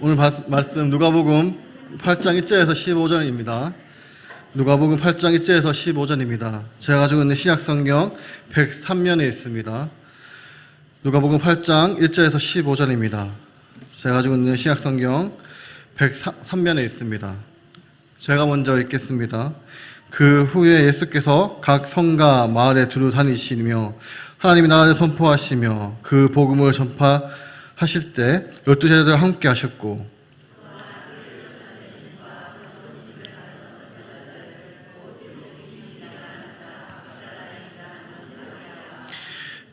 오늘 바- 말씀 누가복음 8장 1절에서 15절입니다. 누가복음 8장 1절에서 15절입니다. 제가 가지고 있는 신약 성경 103면에 있습니다. 누가복음 8장 1절에서 15절입니다. 제가 가지고 있는 신약 성경 103면에 있습니다. 제가 먼저 읽겠습니다. 그 후에 예수께서 각 성과 마을에 두루 다니시며 하나님의 나라를 선포하시며 그 복음을 전파 하실 때 열두 제자들과 함께 하셨고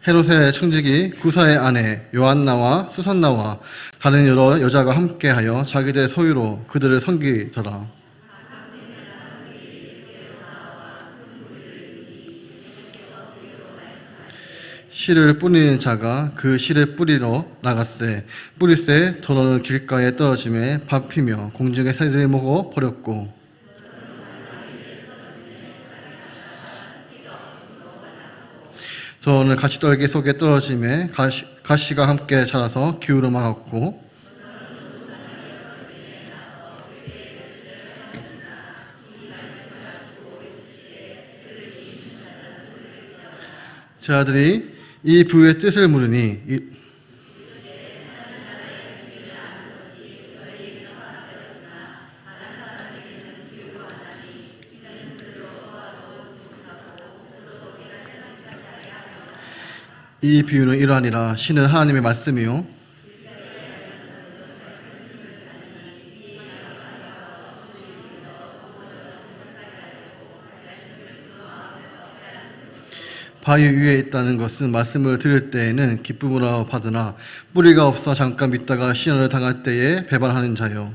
헤롯의 청지기 구사의 아내 요한나와 수산나와 다른 여러 여자가 함께하여 자기들의 소유로 그들을 섬기더라. 씨를 뿌리는 자가 그 씨를 뿌리러 나갔세 뿌리새 더러는 길가에 떨어짐에 밟히며 공중에 새를 먹어 버렸고. 저는 가시떨기 속에 떨어짐에 가시, 가시가 함께 자라서 기울어 막았고. 제 아들이 이 부의 뜻을 물으니 이- 이 비유는 이러하니라. 신은 하나님의 말씀이요 바위 위에 있다는 것은 말씀을 들을 때에는 기쁨으로 받으나 뿌리가 없어 잠깐 믿다가 시련을 당할 때에 배반하는 자요.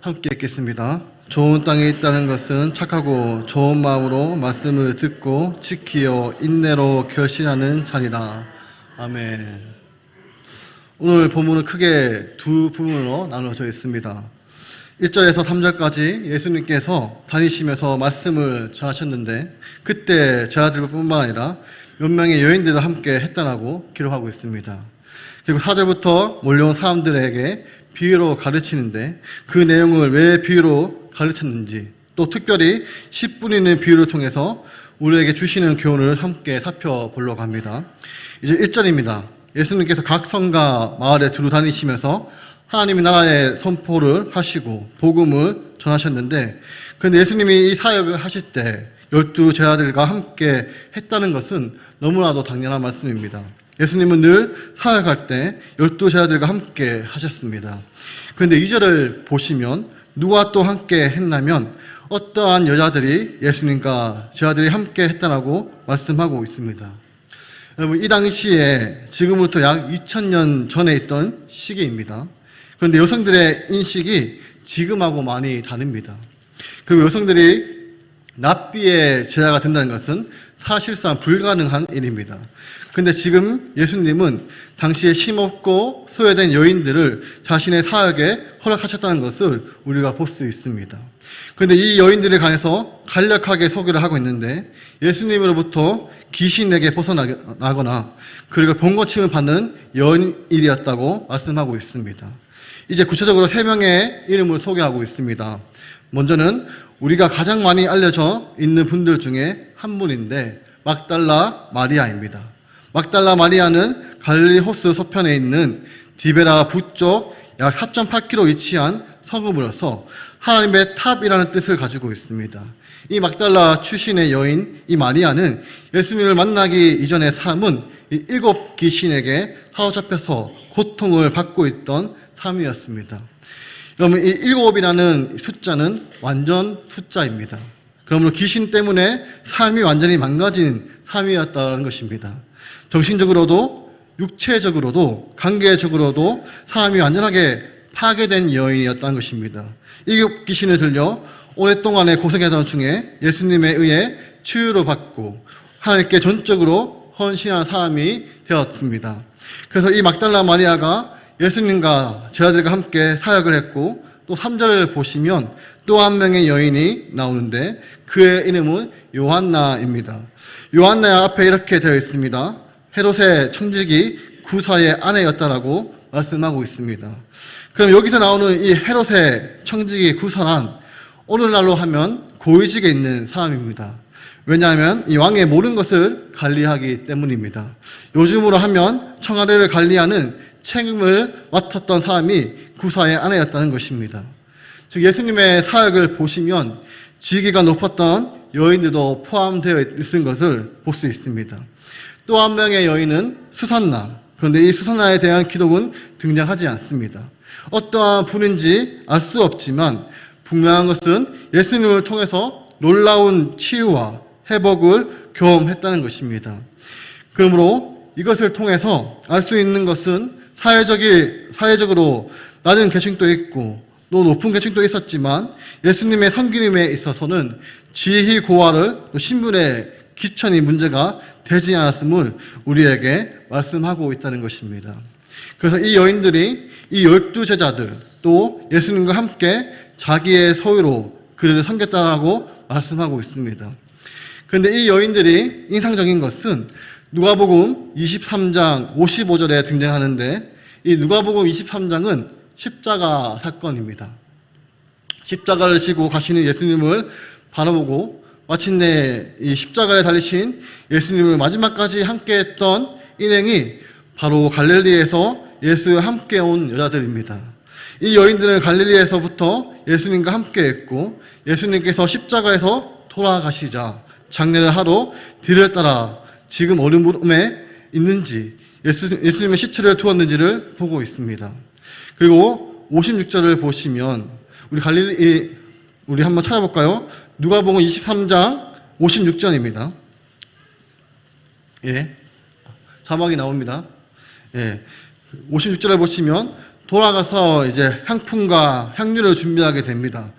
함께 읽겠습니다. 좋은 땅에 있다는 것은 착하고 좋은 마음으로 말씀을 듣고 지키어 인내로 결신하는 자니라. 아멘. 오늘 본문은 크게 두 부분으로 나누어져 있습니다. 1절에서 3절까지 예수님께서 다니시면서 말씀을 전하셨는데 그때 제자들뿐만 아니라 몇 명의 여인들도 함께 했다라고 기록하고 있습니다. 그리고 4절부터 몰려온 사람들에게 비유로 가르치는데 그 내용을 왜 비유로 가르쳤는지 또 특별히 10분이는 비유를 통해서 우리에게 주시는 교훈을 함께 살펴보려고 합니다. 이제 1절입니다. 예수님께서 각 성과 마을에 두루 다니시면서 하나님의 나라의 선포를 하시고 복음을 전하셨는데 그런데 예수님이 이 사역을 하실 때 열두 제자들과 함께 했다는 것은 너무나도 당연한 말씀입니다. 예수님은 늘 사역할 때 열두 제자들과 함께 하셨습니다. 그런데 이 절을 보시면 누가 또 함께 했냐면 어떠한 여자들이 예수님과 제자들이 함께 했다라고 말씀하고 있습니다. 여러분 이 당시에 지금부터 약 2000년 전에 있던 시기입니다. 그런데 여성들의 인식이 지금하고 많이 다릅니다. 그리고 여성들이 납비의 제자가 된다는 것은 사실상 불가능한 일입니다. 근데 지금 예수님은 당시에 힘없고 소외된 여인들을 자신의 사역에 허락하셨다는 것을 우리가 볼 수 있습니다. 그런데 이 여인들에 관해서 간략하게 소개를 하고 있는데 예수님으로부터 귀신에게 벗어나거나 그리고 본거침을 받는 여인일이었다고 말씀하고 있습니다. 이제 구체적으로 세 명의 이름을 소개하고 있습니다. 먼저는 우리가 가장 많이 알려져 있는 분들 중에 한 분인데 막달라 마리아입니다. 막달라 마리아는 갈릴리 호스 서편에 있는 디베라 북쪽 약 4.8km 위치한 성읍으로서 하나님의 탑이라는 뜻을 가지고 있습니다. 이 막달라 출신의 여인 이 마리아는 예수님을 만나기 이전의 삶은 이 일곱 귀신에게 사로잡혀서 고통을 받고 있던 삶이었습니다. 여러분 이 일곱이라는 숫자는 완전 숫자입니다. 그러므로 귀신 때문에 삶이 완전히 망가진 삶이었다는 것입니다. 정신적으로도 육체적으로도 관계적으로도 사람이 완전하게 파괴된 여인이었다는 것입니다. 일곱 귀신을 들려 오랫동안의 고생하던 중에 예수님에 의해 치유를 받고 하나님께 전적으로 헌신한 사람이 되었습니다. 그래서 이 막달라 마리아가 예수님과 제자들과 함께 사역을 했고 또 3절을 보시면 또 한 명의 여인이 나오는데 그의 이름은 요한나입니다. 요한나 앞에 이렇게 되어 있습니다. 헤롯의 청직이 구사의 아내였다라고 말씀하고 있습니다. 그럼 여기서 나오는 이 헤롯의 청직이 구사란 오늘날로 하면 고위직에 있는 사람입니다. 왜냐하면 이 왕의 모든 것을 관리하기 때문입니다. 요즘으로 하면 청와대를 관리하는 책임을 맡았던 사람이 구사의 아내였다는 것입니다. 즉 예수님의 사역을 보시면 지위가 높았던 여인들도 포함되어 있는 것을 볼 수 있습니다. 또 한 명의 여인은 수산나. 그런데 이 수산나에 대한 기록은 등장하지 않습니다. 어떠한 분인지 알 수 없지만 분명한 것은 예수님을 통해서 놀라운 치유와 회복을 경험했다는 것입니다. 그러므로 이것을 통해서 알 수 있는 것은 사회적이, 사회적으로 낮은 계층도 있고 또 높은 계층도 있었지만 예수님의 성기님에 있어서는 지희 고하를 또 신분의 기천이 문제가 되지 않았음을 우리에게 말씀하고 있다는 것입니다. 그래서 이 여인들이 이 열두 제자들 또 예수님과 함께 자기의 소유로 그를 섬겼다라고 말씀하고 있습니다. 그런데 이 여인들이 인상적인 것은 누가복음 23장 55절에 등장하는데 이 누가복음 23장은 십자가 사건입니다. 십자가를 지고 가시는 예수님을 바라보고 마침내 이 십자가에 달리신 예수님을 마지막까지 함께했던 일행이 바로 갈릴리에서 예수와 함께 온 여자들입니다. 이 여인들은 갈릴리에서부터 예수님과 함께했고 예수님께서 십자가에서 돌아가시자 장례를 하러 뒤를 따라 지금 어둠에 있는지 예수, 예수님의 시체를 두었는지를 보고 있습니다. 그리고 56절을 보시면 우리 갈릴리 우리 한번 찾아볼까요? 누가복음 23장 56절입니다. 예. 자막이 나옵니다. 예. 56절을 보시면 돌아가서 이제 향품과 향료를 준비하게 됩니다.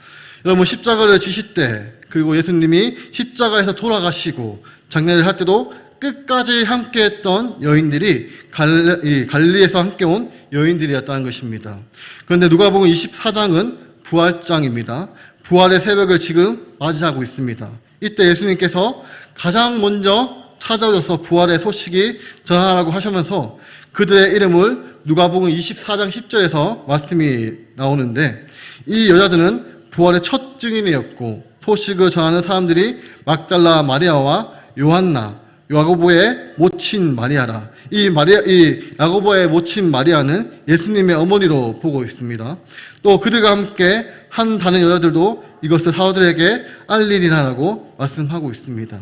여러분 십자가를 지실 때 그리고 예수님이 십자가에서 돌아가시고 장례를 할 때도 끝까지 함께했던 여인들이 갈리, 갈리에서 함께 온 여인들이었다는 것입니다. 그런데 누가복음 24장은 부활장입니다. 부활의 새벽을 지금 맞이하고 있습니다. 이때 예수님께서 가장 먼저 찾아오셔서 부활의 소식이 전하라고 하시면서 그들의 이름을 누가복음 24장 10절에서 말씀이 나오는데 이 여자들은 부활의 첫 증인이었고 소식을 전하는 사람들이 막달라 마리아와 요한나 야고보의 모친 마리아라. 이 마리아, 이 야고보의 모친 마리아는 예수님의 어머니로 보고 있습니다. 또 그들과 함께 한 다른 여자들도 이것을 사도들에게 알리리라고 말씀하고 있습니다.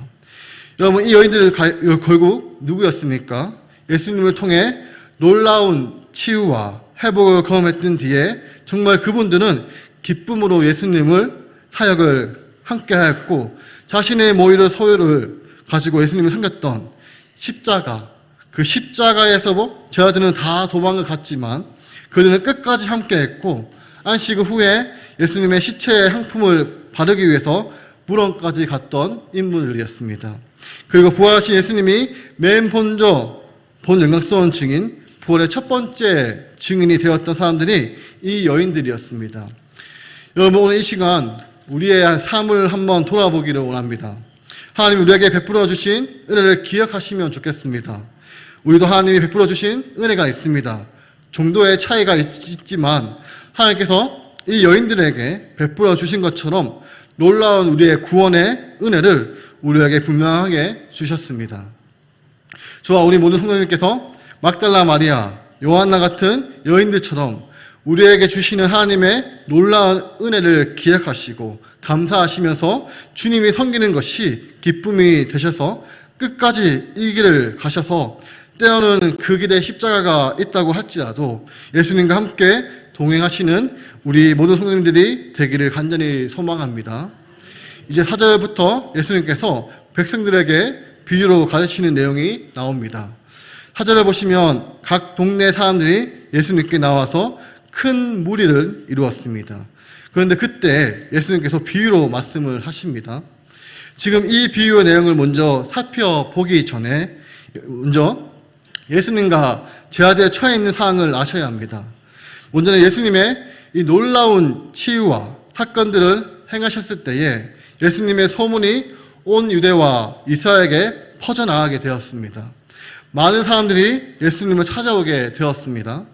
여러분, 이 여인들은 결국 누구였습니까? 예수님을 통해 놀라운 치유와 회복을 경험했던 뒤에 정말 그분들은 기쁨으로 예수님을 사역을 함께 하였고 자신의 모이를 소유를 가지고 예수님이 섬겼던 십자가, 그 십자가에서 뭐 저희들은 다 도망을 갔지만 그들은 끝까지 함께 했고 안식 후에 예수님의 시체의 향품을 바르기 위해서 물원까지 갔던 인물들이었습니다. 그리고 부활하신 예수님이 맨 먼저 본 영광스러운 증인, 부활의 첫 번째 증인이 되었던 사람들이 이 여인들이었습니다. 여러분 오늘 이 시간 우리의 삶을 한번 돌아보기를 원합니다. 하나님 우리에게 베풀어 주신 은혜를 기억하시면 좋겠습니다. 우리도 하나님이 베풀어 주신 은혜가 있습니다. 정도의 차이가 있지만 하나님께서 이 여인들에게 베풀어 주신 것처럼 놀라운 우리의 구원의 은혜를 우리에게 분명하게 주셨습니다. 저와 우리 모든 성도님께서 막달라 마리아, 요한나 같은 여인들처럼 우리에게 주시는 하나님의 놀라운 은혜를 기억하시고 감사하시면서 주님이 섬기는 것이 기쁨이 되셔서 끝까지 이 길을 가셔서 때로는 그 길에 십자가가 있다고 할지라도 예수님과 함께 동행하시는 우리 모든 성도님들이 되기를 간절히 소망합니다. 이제 4절부터 예수님께서 백성들에게 비유로 가르치는 내용이 나옵니다. 4절을 보시면 각 동네 사람들이 예수님께 나와서 큰 무리를 이루었습니다. 그런데 그때 예수님께서 비유로 말씀을 하십니다. 지금 이 비유의 내용을 먼저 살펴보기 전에 먼저 예수님과 제자들의 처해 있는 상황을 아셔야 합니다. 먼저는 예수님의 이 놀라운 치유와 사건들을 행하셨을 때에 예수님의 소문이 온 유대와 이스라엘에게 퍼져나가게 되었습니다. 많은 사람들이 예수님을 찾아오게 되었습니다.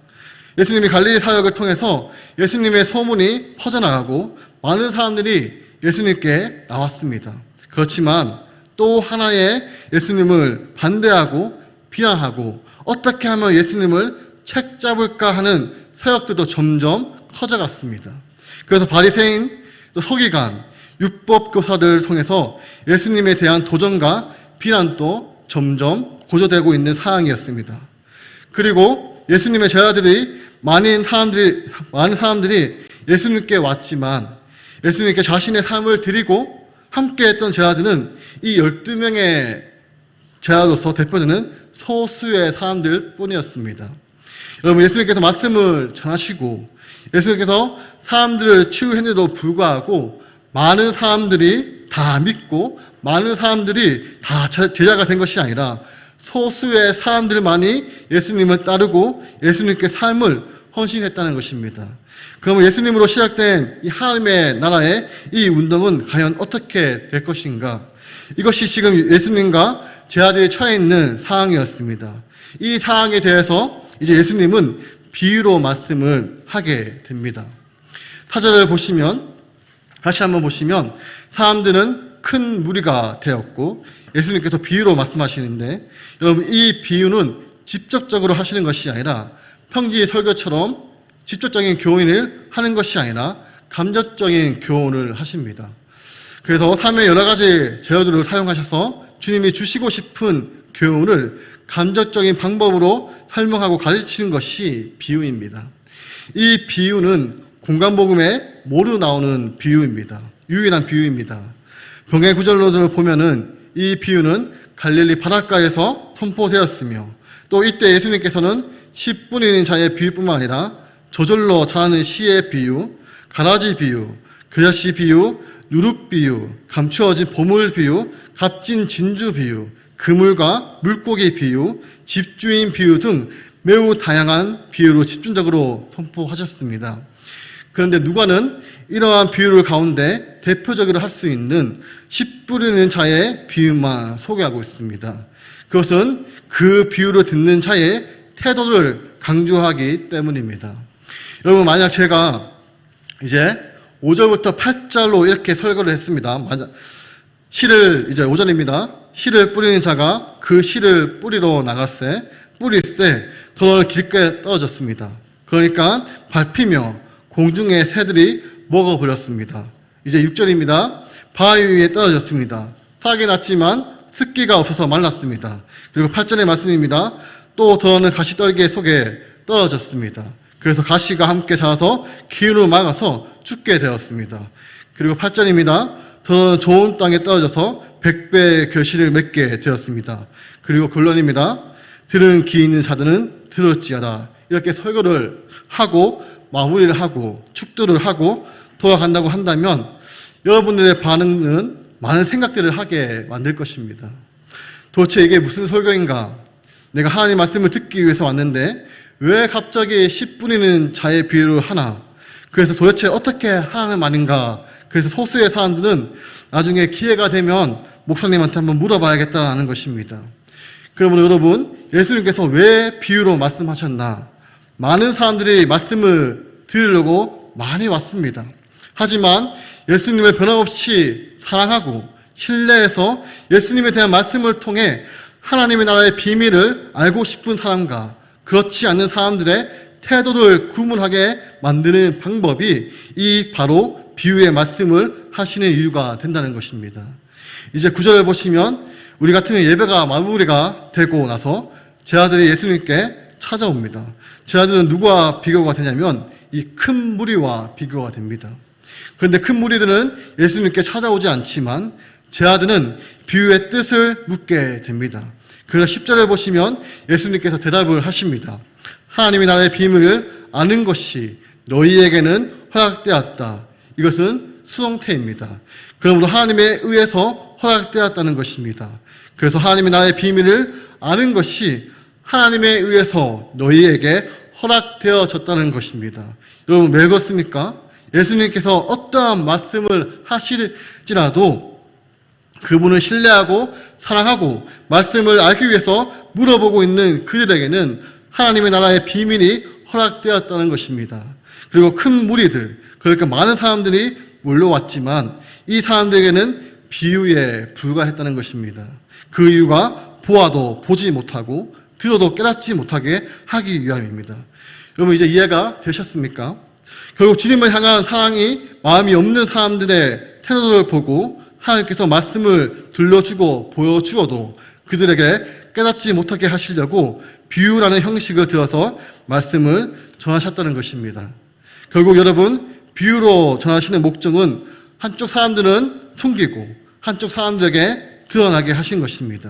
예수님이 갈릴리 사역을 통해서 예수님의 소문이 퍼져나가고 많은 사람들이 예수님께 나왔습니다. 그렇지만 또 하나의 예수님을 반대하고 비난하고 어떻게 하면 예수님을 책 잡을까 하는 사역들도 점점 커져갔습니다. 그래서 바리새인, 또 서기관, 율법 교사들을 통해서 예수님에 대한 도전과 비난도 점점 고조되고 있는 상황이었습니다. 그리고 예수님의 제자들이 많은 사람들이 많은 사람들이 예수님께 왔지만 예수님께 자신의 삶을 드리고 함께했던 제자들은 이 12명의 제자로서 대표되는 소수의 사람들 뿐이었습니다. 여러분, 예수님께서 말씀을 전하시고 예수님께서 사람들을 치유했는데도 불구하고 많은 사람들이 다 믿고 많은 사람들이 다 제자가 된 것이 아니라 소수의 사람들만이 예수님을 따르고 예수님께 삶을 헌신했다는 것입니다. 그러면 예수님으로 시작된 이 하나님의 나라의 이 운동은 과연 어떻게 될 것인가? 이것이 지금 예수님과 제자들이 처해 있는 상황이었습니다. 이 상황에 대해서 이제 예수님은 비유로 말씀을 하게 됩니다. 타절을 보시면 다시 한번 보시면 사람들은 큰 무리가 되었고 예수님께서 비유로 말씀하시는데 여러분 이 비유는 직접적으로 하시는 것이 아니라 평지 설교처럼 직접적인 교훈을 하는 것이 아니라 감정적인 교훈을 하십니다. 그래서 삶의 여러 가지 제어들을 사용하셔서 주님이 주시고 싶은 교훈을 감정적인 방법으로 설명하고 가르치는 것이 비유입니다. 이 비유는 공간복음에 모두 나오는 비유입니다. 유일한 비유입니다. 병의 구절로들을 보면은 이 비유는 갈릴리 바닷가에서 선포되었으며 또 이때 예수님께서는 씨 뿌리는 자의 비유뿐만 아니라 저절로 자라는 씨의 비유, 가라지 비유, 겨자씨 비유, 누룩 비유, 감추어진 보물 비유, 값진 진주 비유, 그물과 물고기 비유, 집주인 비유 등 매우 다양한 비유로 집중적으로 선포하셨습니다. 그런데 누가는 이러한 비유를 가운데 대표적으로 할 수 있는 씨 뿌리는 자의 비유만 소개하고 있습니다. 그것은 그 비유를 듣는 자의 태도를 강조하기 때문입니다. 여러분, 만약 제가 이제 5절부터 8절로 이렇게 설교를 했습니다. 씨를 이제 5절입니다. 씨를 뿌리는 자가 그 씨를 뿌리러 나갔세 뿌리세 더러는 길가에 떨어졌습니다. 그러니까 밟히며 공중의 새들이 먹어버렸습니다. 이제 6절입니다. 바위 위에 떨어졌습니다. 싹이 났지만 습기가 없어서 말랐습니다. 그리고 8절의 말씀입니다. 또 더러는 가시떨기 속에 떨어졌습니다. 그래서 가시가 함께 자라서 기운을 막아서 죽게 되었습니다. 그리고 8절입니다. 더러는 좋은 땅에 떨어져서 백배의 결실을 맺게 되었습니다. 그리고 결론입니다. 들은 귀 있는 자들은 들었지어다. 이렇게 설교를 하고 마무리를 하고 축도를 하고 돌아간다고 한다면 여러분들의 반응은 많은 생각들을 하게 만들 것입니다. 도대체 이게 무슨 설교인가? 내가 하나님 말씀을 듣기 위해서 왔는데 왜 갑자기 씨 뿌리는 자의 비유를 하나? 그래서 도대체 어떻게 하는 말인가? 그래서 소수의 사람들은 나중에 기회가 되면 목사님한테 한번 물어봐야겠다는 것입니다. 그러면 여러분, 예수님께서 왜 비유로 말씀하셨나? 많은 사람들이 말씀을 들으려고 많이 왔습니다. 하지만 예수님을 변함없이 사랑하고 신뢰해서 예수님에 대한 말씀을 통해 하나님의 나라의 비밀을 알고 싶은 사람과 그렇지 않는 사람들의 태도를 구분하게 만드는 방법이 이 바로 비유의 말씀을 하시는 이유가 된다는 것입니다. 이제 구절을 보시면 우리 같으면 예배가 마무리가 되고 나서 제 아들이 예수님께 찾아옵니다. 제 아들은 누구와 비교가 되냐면 이 큰 무리와 비교가 됩니다. 그런데 큰 무리들은 예수님께 찾아오지 않지만 제 아들은 비유의 뜻을 묻게 됩니다. 그래서 10절을 보시면 예수님께서 대답을 하십니다. 하나님의 나라의 비밀을 아는 것이 너희에게는 허락되었다. 이것은 수동태입니다. 그러므로 하나님에 의해서 허락되었다는 것입니다. 그래서 하나님의 나라의 비밀을 아는 것이 하나님에 의해서 너희에게 허락되어졌다는 것입니다. 여러분 왜 그렇습니까? 예수님께서 어떠한 말씀을 하실지라도 그분을 신뢰하고 사랑하고 말씀을 알기 위해서 물어보고 있는 그들에게는 하나님의 나라의 비밀이 허락되었다는 것입니다. 그리고 큰 무리들, 그러니까 많은 사람들이 몰려왔지만 이 사람들에게는 비유에 불과했다는 것입니다. 그 이유가 보아도 보지 못하고 들어도 깨닫지 못하게 하기 위함입니다. 여러분 이제 이해가 되셨습니까? 결국 주님을 향한 사랑이 마음이 없는 사람들의 태도를 보고 하나님께서 말씀을 들려주고 보여주어도 그들에게 깨닫지 못하게 하시려고 비유라는 형식을 들어서 말씀을 전하셨다는 것입니다. 결국 여러분 비유로 전하시는 목적은 한쪽 사람들은 숨기고 한쪽 사람들에게 드러나게 하신 것입니다.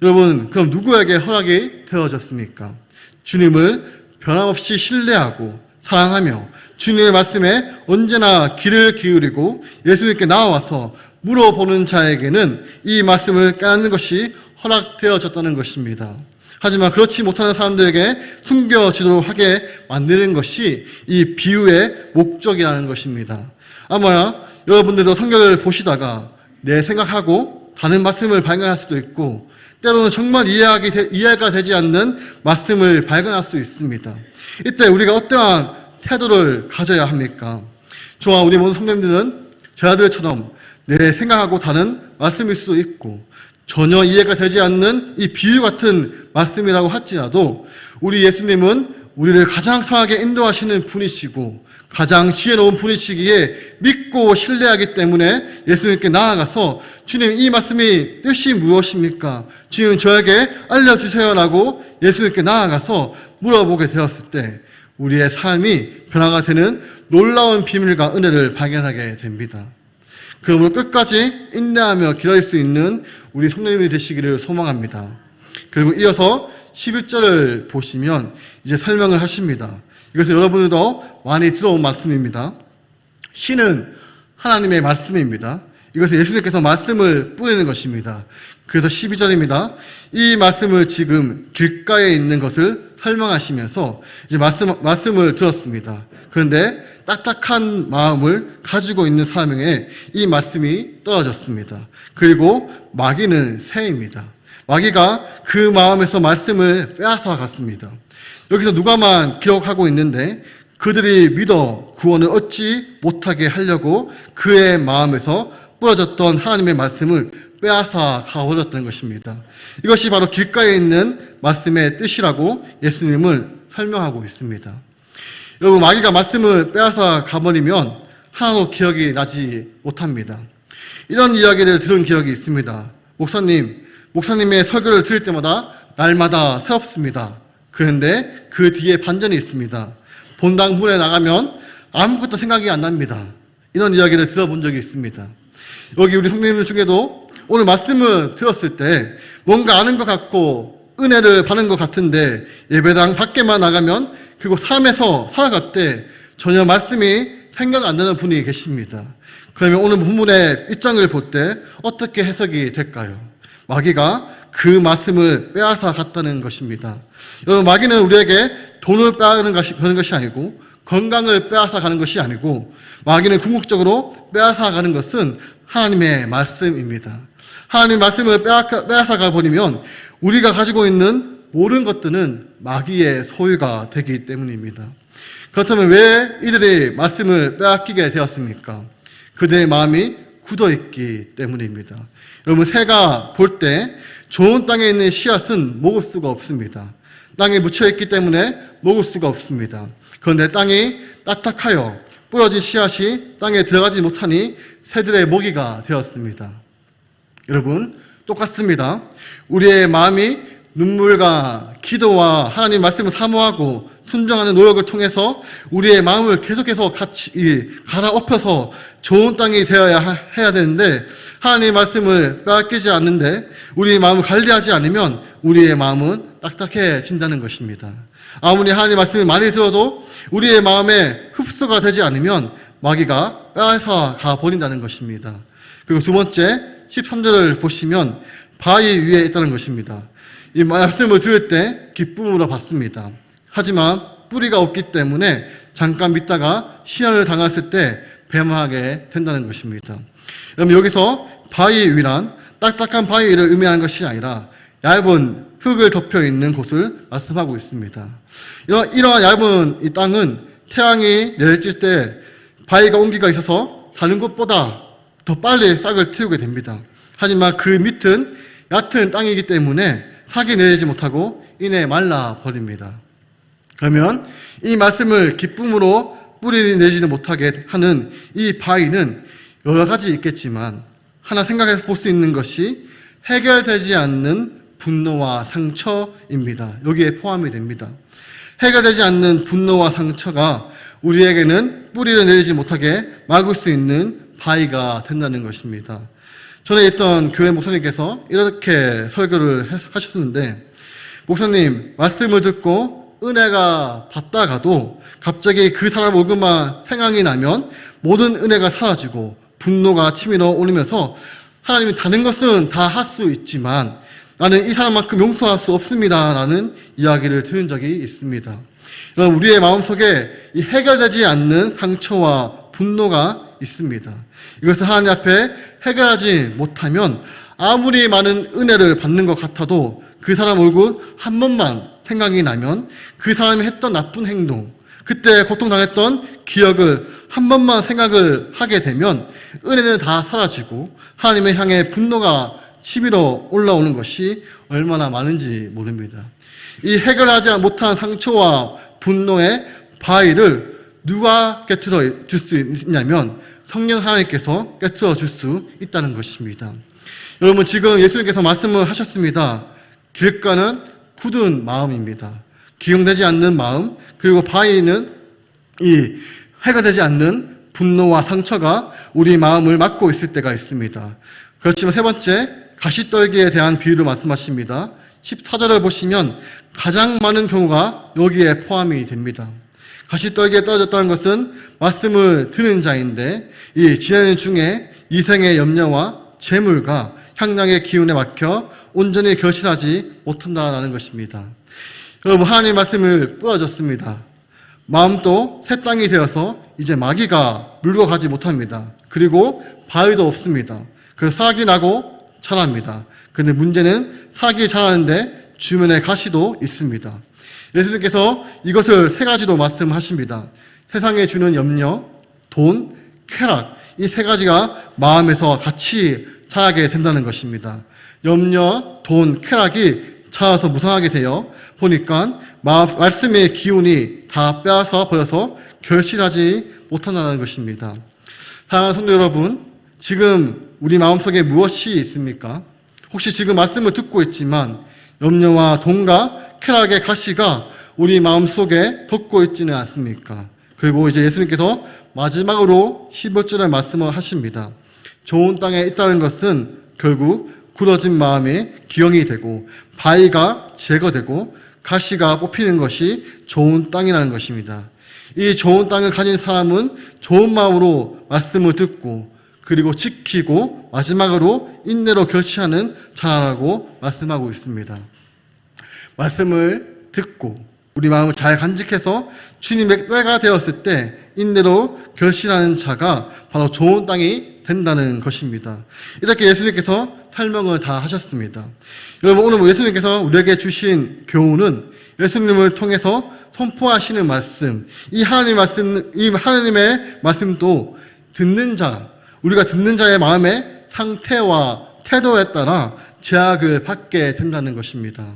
여러분 그럼 누구에게 허락이 되어졌습니까? 주님을 변함없이 신뢰하고 사랑하며 주님의 말씀에 언제나 귀를 기울이고 예수님께 나와서 물어보는 자에게는 이 말씀을 깨닫는 것이 허락되어졌다는 것입니다. 하지만 그렇지 못하는 사람들에게 숨겨지도록 하게 만드는 것이 이 비유의 목적이라는 것입니다. 아마 여러분들도 성경을 보시다가 내 생각하고 다른 말씀을 발견할 수도 있고 때로는 정말 이해하기, 되- 이해가 되지 않는 말씀을 발견할 수 있습니다. 이때 우리가 어떠한 태도를 가져야 합니까? 저와 우리 모든 성도님들은 저아들처럼 내 생각하고 다른 말씀일 수도 있고 전혀 이해가 되지 않는 이 비유 같은 말씀이라고 할지라도 우리 예수님은 우리를 가장 선하게 인도하시는 분이시고 가장 지혜로운 분이시기에 믿고 신뢰하기 때문에 예수님께 나아가서 주님 이 말씀이 뜻이 무엇입니까? 주님 저에게 알려주세요라고 예수님께 나아가서 물어보게 되었을 때 우리의 삶이 변화가 되는 놀라운 비밀과 은혜를 발견하게 됩니다. 그러므로 끝까지 인내하며 기다릴 수 있는 우리 성도님이 되시기를 소망합니다. 그리고 이어서 11절을 보시면 이제 설명을 하십니다. 이것은 여러분들도 많이 들어온 말씀입니다. 신은 하나님의 말씀입니다. 이것은 예수님께서 말씀을 뿌리는 것입니다. 그래서 12절입니다. 이 말씀을 지금 길가에 있는 것을 설명하시면서 이제 말씀, 말씀을 들었습니다. 그런데 딱딱한 마음을 가지고 있는 사명에 이 말씀이 떨어졌습니다. 그리고 마귀는 새입니다. 마귀가 그 마음에서 말씀을 빼앗아 갔습니다. 여기서 누가만 기록하고 있는데 그들이 믿어 구원을 얻지 못하게 하려고 그의 마음에서 부러졌던 하나님의 말씀을 빼앗아 가버렸던 것입니다. 이것이 바로 길가에 있는 말씀의 뜻이라고 예수님을 설명하고 있습니다. 여러분, 마귀가 말씀을 빼앗아 가버리면 하나도 기억이 나지 못합니다. 이런 이야기를 들은 기억이 있습니다. 목사님, 목사님의 설교를 들을 때마다 날마다 새롭습니다. 그런데 그 뒤에 반전이 있습니다. 본당 문에 나가면 아무것도 생각이 안 납니다. 이런 이야기를 들어본 적이 있습니다. 여기 우리 성도님들 중에도 오늘 말씀을 들었을 때 뭔가 아는 것 같고 은혜를 받는 것 같은데 예배당 밖에만 나가면 그리고 삶에서 살아갈 때 전혀 말씀이 생각 안 나는 분이 계십니다. 그러면 오늘 본문의 입장을 볼 때 어떻게 해석이 될까요? 마귀가 그 말씀을 빼앗아 갔다는 것입니다. 여러분, 마귀는 우리에게 돈을 빼앗는 것이, 것이 아니고 건강을 빼앗아 가는 것이 아니고 마귀는 궁극적으로 빼앗아 가는 것은 하나님의 말씀입니다. 하나님 말씀을 빼앗아 가버리면 우리가 가지고 있는 모든 것들은 마귀의 소유가 되기 때문입니다. 그렇다면 왜 이들이 말씀을 빼앗기게 되었습니까? 그들의 마음이 굳어 있기 때문입니다. 여러분, 새가 볼 때 좋은 땅에 있는 씨앗은 먹을 수가 없습니다. 땅에 묻혀 있기 때문에 먹을 수가 없습니다. 그런데 땅이 딱딱하여 부러진 씨앗이 땅에 들어가지 못하니 새들의 먹이가 되었습니다. 여러분, 똑같습니다. 우리의 마음이 눈물과 기도와 하나님 말씀을 사모하고 순종하는 노력을 통해서 우리의 마음을 계속해서 같이 이, 갈아엎혀서 좋은 땅이 되어야 하- 해야 되는데 하나님 말씀을 빼앗기지 않는데 우리의 마음을 관리하지 않으면 우리의 마음은 딱딱해진다는 것입니다. 아무리 하나님 말씀을 많이 들어도 우리의 마음에 흡수가 되지 않으면 마귀가 빼앗아 가 버린다는 것입니다. 그리고 두 번째 13절을 보시면 바위 위에 있다는 것입니다. 이 말씀을 들을 때 기쁨으로 받습니다. 하지만 뿌리가 없기 때문에 잠깐 믿다가 시련을 당했을 때 배망하게 된다는 것입니다. 그럼 여기서 바위 위란 딱딱한 바위를 의미하는 것이 아니라 얇은 흙을 덮여 있는 곳을 말씀하고 있습니다. 이런 이러한 얇은 이 땅은 태양이 내리칠 때 바위가 온기가 있어서 다른 곳보다 더 빨리 싹을 틔우게 됩니다. 하지만 그 밑은 얕은 땅이기 때문에 내리지 못하고 이내 말라 버립니다. 그러면 이 말씀을 기쁨으로 뿌리 내지는 못하게 하는 이 바위는 여러 가지 있겠지만 하나 생각해 볼수 있는 것이 해결되지 않는 분노와 상처입니다. 여기에 포함이 됩니다. 해결되지 않는 분노와 상처가 우리에게는 뿌리를 내리지 못하게 막을 수 있는 바위가 된다는 것입니다. 전에 있던 교회 목사님께서 이렇게 설교를 해- 하셨는데, 목사님, 말씀을 듣고 은혜가 받다가도 갑자기 그 사람 얼굴만 생각이 나면 모든 은혜가 사라지고 분노가 치밀어 오르면서 하나님이 다른 것은 다 할 수 있지만 나는 이 사람만큼 용서할 수 없습니다. 라는 이야기를 들은 적이 있습니다. 우리의 마음속에 이 해결되지 않는 상처와 분노가 있습니다. 이것을 하나님 앞에 해결하지 못하면 아무리 많은 은혜를 받는 것 같아도 그 사람 얼굴 한 번만 생각이 나면 그 사람이 했던 나쁜 행동, 그때 고통당했던 기억을 한 번만 생각을 하게 되면 은혜는 다 사라지고 하나님의 향해 분노가 치밀어 올라오는 것이 얼마나 많은지 모릅니다. 이 해결하지 못한 상처와 분노의 바위를 누가 깨트려 줄 수 있냐면 성령 하나님께서 깨트려 줄 수 있다는 것입니다. 여러분 지금 예수님께서 말씀을 하셨습니다. 길가는 굳은 마음입니다. 기용되지 않는 마음 그리고 바위는 이 해결되지 않는 분노와 상처가 우리 마음을 막고 있을 때가 있습니다. 그렇지만 세 번째 가시떨기에 대한 비유를 말씀하십니다. 14절을 보시면 가장 많은 경우가 여기에 포함이 됩니다. 가시떨기에 떨어졌다는 것은 말씀을 듣는 자인데 이 지내는 중에 이생의 염려와 재물과 향락의 기운에 막혀 온전히 결실하지 못한다는 것입니다. 여러분 하나님 말씀을 뿌려졌습니다. 마음도 새 땅이 되어서 이제 마귀가 물고 가지 못합니다. 그리고 바위도 없습니다. 그래서 싹이 나고 자랍니다. 근데 문제는 싹이 자라는데 주변에 가시도 있습니다. 예수님께서 이것을 세 가지로 말씀하십니다. 세상에 주는 염려, 돈, 쾌락, 이 세 가지가 마음에서 같이 자라게 된다는 것입니다. 염려, 돈, 쾌락이 자라서 무성하게 되어 보니까 말씀의 기운이 다 빼앗아 버려서 결실하지 못한다는 것입니다. 사랑하는 성도 여러분, 지금 우리 마음속에 무엇이 있습니까? 혹시 지금 말씀을 듣고 있지만 염려와 돈과 쾌락의 가시가 우리 마음 속에 덮고 있지는 않습니까? 그리고 이제 예수님께서 마지막으로 11절에 말씀을 하십니다. 좋은 땅에 있다는 것은 결국 굳어진 마음의 기형이 되고 바위가 제거되고 가시가 뽑히는 것이 좋은 땅이라는 것입니다. 이 좋은 땅을 가진 사람은 좋은 마음으로 말씀을 듣고 그리고 지키고 마지막으로 인내로 결시하는 자라고 말씀하고 있습니다. 말씀을 듣고 우리 마음을 잘 간직해서 주님의 꾀가 되었을 때 인내로 결실하는 자가 바로 좋은 땅이 된다는 것입니다. 이렇게 예수님께서 설명을 다 하셨습니다. 여러분 오늘 뭐 예수님께서 우리에게 주신 교훈은 예수님을 통해서 선포하시는 말씀, 이 하나님 말씀, 이 하나님의 말씀도 듣는 자, 우리가 듣는 자의 마음의 상태와 태도에 따라 제약을 받게 된다는 것입니다.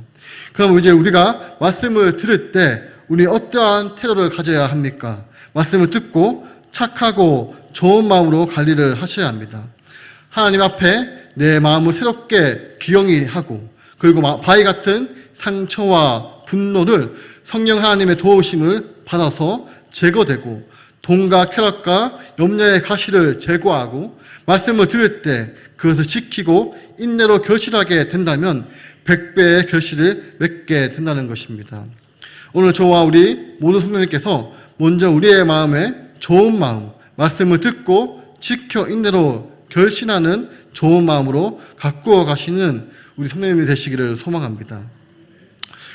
그럼 이제 우리가 말씀을 들을 때 우리 어떠한 태도를 가져야 합니까? 말씀을 듣고 착하고 좋은 마음으로 관리를 하셔야 합니다. 하나님 앞에 내 마음을 새롭게 기영이 하고 그리고 바위 같은 상처와 분노를 성령 하나님의 도우심을 받아서 제거되고 돈과 쾌락과 염려의 가시를 제거하고 말씀을 들을 때 그것을 지키고 인내로 결실하게 된다면 백배의 결실을 맺게 된다는 것입니다. 오늘 저와 우리 모든 성도님께서 먼저 우리의 마음에 좋은 마음, 말씀을 듣고 지켜 인내로 결신하는 좋은 마음으로 가꾸어 가시는 우리 성도님이 되시기를 소망합니다.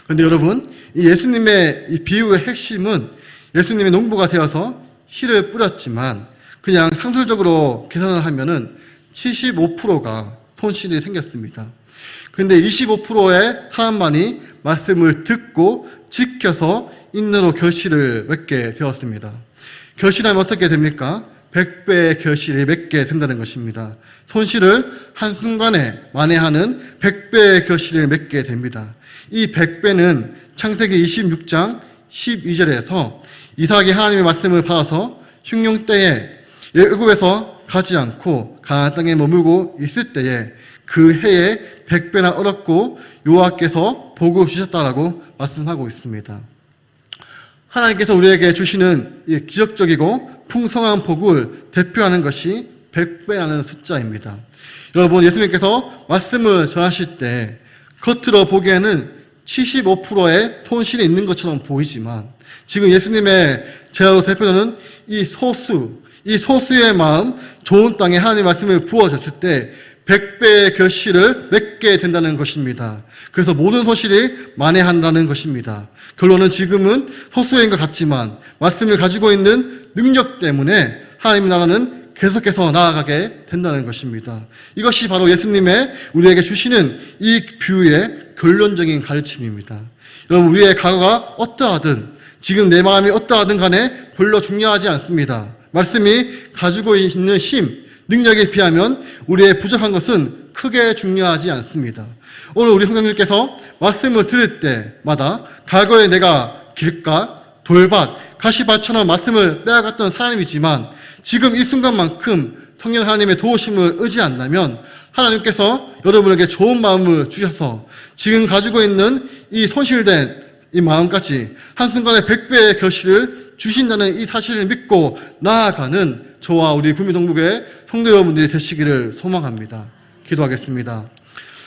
그런데 여러분, 이 예수님의 이 비유의 핵심은 예수님의 농부가 되어서 씨를 뿌렸지만 그냥 상술적으로 계산을 하면은 75%가 손실이 생겼습니다. 근데 25%의 사람만이 말씀을 듣고 지켜서 인내로 결실을 맺게 되었습니다. 결실하면 어떻게 됩니까? 100배의 결실을 맺게 된다는 것입니다. 손실을 한순간에 만회하는 100배의 결실을 맺게 됩니다. 이 100배는 창세기 26장 12절에서 이삭이 하나님의 말씀을 받아서 흉룡 때에 애굽에서 가지 않고 가나안 땅에 머물고 있을 때에 그 해에 100배나 얻었고 여호와께서 복을 주셨다라고 말씀하고 있습니다. 하나님께서 우리에게 주시는 이 기적적이고 풍성한 복을 대표하는 것이 100배라는 숫자입니다. 여러분, 예수님께서 말씀을 전하실 때 겉으로 보기에는 75%의 손실이 있는 것처럼 보이지만 지금 예수님의 제자로 대표되는 이 소수, 이 소수의 마음, 좋은 땅에 하나님의 말씀을 부어졌을 때 100배의 결실을 맺게 된다는 것입니다. 그래서 모든 소실이 만회한다는 것입니다. 결론은 지금은 소수인 것 같지만 말씀을 가지고 있는 능력 때문에 하나님 나라는 계속해서 나아가게 된다는 것입니다. 이것이 바로 예수님의 우리에게 주시는 이 뷰의 결론적인 가르침입니다. 여러분, 우리의 과거가 어떠하든 지금 내 마음이 어떠하든 간에 별로 중요하지 않습니다. 말씀이 가지고 있는 힘, 능력에 비하면 우리의 부족한 것은 크게 중요하지 않습니다. 오늘 우리 성도님께서 말씀을 들을 때마다 과거에 내가 길가, 돌밭, 가시밭처럼 말씀을 빼앗았던 사람이지만 지금 이 순간만큼 성령 하나님의 도우심을 의지한다면 하나님께서 여러분에게 좋은 마음을 주셔서 지금 가지고 있는 이 손실된 이 마음까지 한순간에 백배의 결실을 주신다는 이 사실을 믿고 나아가는 저와 우리 구미동북의 성도 여러분들이 되시기를 소망합니다. 기도하겠습니다.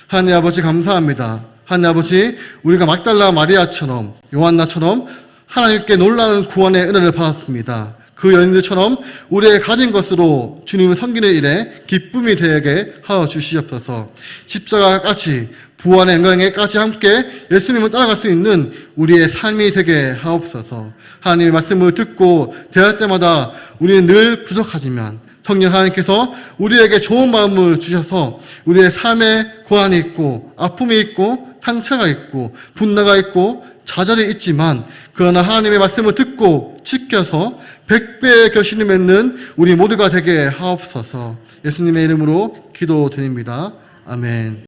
하나님 아버지 감사합니다. 하나님 아버지 우리가 막달라 마리아처럼 요한나처럼 하나님께 놀라는 구원의 은혜를 받았습니다. 그 연인들처럼 우리의 가진 것으로 주님을 섬기는 일에 기쁨이 되게 하여 주시옵소서. 십자가까지 부활의 영광에까지 함께 예수님을 따라갈 수 있는 우리의 삶이 되게 하옵소서. 하나님의 말씀을 듣고 대할 때마다 우리는 늘 부족하지만 성령 하나님께서 우리에게 좋은 마음을 주셔서 우리의 삶에 고난이 있고 아픔이 있고 상처가 있고 분노가 있고 좌절이 있지만 그러나 하나님의 말씀을 듣고 지켜서 백배의 결실을 맺는 우리 모두가 되게 하옵소서 예수님의 이름으로 기도드립니다. 아멘.